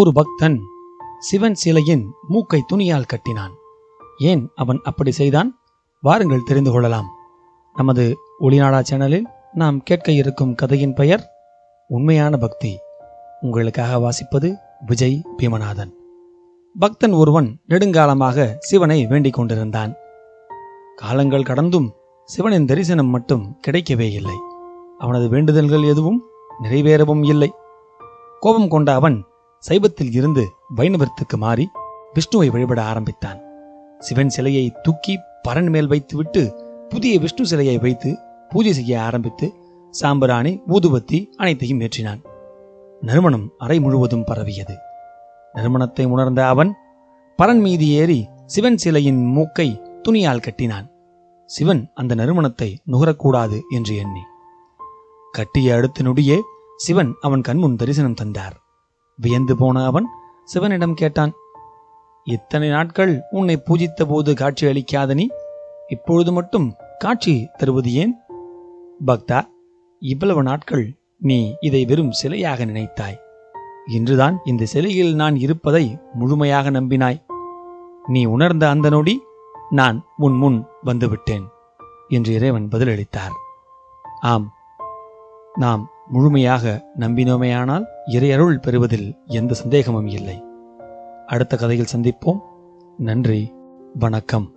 ஒரு பக்தன் சிவன் சிலையின் மூக்கை துணியால் கட்டினான். ஏன் அவன் அப்படி செய்தான்? வாருங்கள் தெரிந்து கொள்ளலாம். நமது ஒளிநாடா சேனலில் நாம் கேட்க இருக்கும் கதையின் பெயர் உண்மையான பக்தி. உங்களுக்காக வாசிப்பது விஜய் பீமநாதன். பக்தன் ஒருவன் நெடுங்காலமாக சிவனை வேண்டிக் கொண்டிருந்தான். காலங்கள் கடந்தும் சிவனின் தரிசனம் மட்டும் கிடைக்கவே இல்லை. அவனது வேண்டுதல்கள் எதுவும் நிறைவேறவும் இல்லை. கோபம் கொண்ட அவன் சைவத்தில் இருந்து வைணவத்துக்கு மாறி விஷ்ணுவை வழிபட ஆரம்பித்தான். சிவன் சிலையை தூக்கி பரன் மேல் வைத்துவிட்டு புதிய விஷ்ணு சிலையை வைத்து பூஜை செய்ய ஆரம்பித்து சாம்பிராணி ஊதுபத்தி அனைத்தையும் ஏற்றினான். நறுமணம் அறை முழுவதும் பரவியது. நறுமணத்தை உணர்ந்த அவன் பரன் மீது ஏறி சிவன் சிலையின் மூக்கை துணியால் கட்டினான். சிவன் அந்த நறுமணத்தை நுகரக்கூடாது என்று எண்ணி. கட்டிய அடுத்த நொடியே சிவன் அவன் கண்முன் தரிசனம் தந்தார். வியந்து போன அவன் சிவனிடம் கேட்டான் இத்தனை நாட்கள் உன்னை பூஜித்த போது காட்சி அளிக்காத நீ இப்பொழுது மட்டும் காட்சி தருவது ஏன்? பக்தா இவ்வளவு நாட்கள் நீ இதை வெறும் சிலையாக நினைத்தாய். இன்றுதான் இந்த சிலையில் நான் இருப்பதை முழுமையாக நம்பினாய். நீ உணர்ந்த அந்த நொடி நான் உன் முன் வந்துவிட்டேன் என்று இறைவன் பதிலளித்தார். ஆம் நாம் முழுமையாக நம்பினோமேயானால் இறையருள் பெறுவதில் எந்த சந்தேகமும் இல்லை. அடுத்த கதையில் சந்திப்போம். நன்றி. வணக்கம்.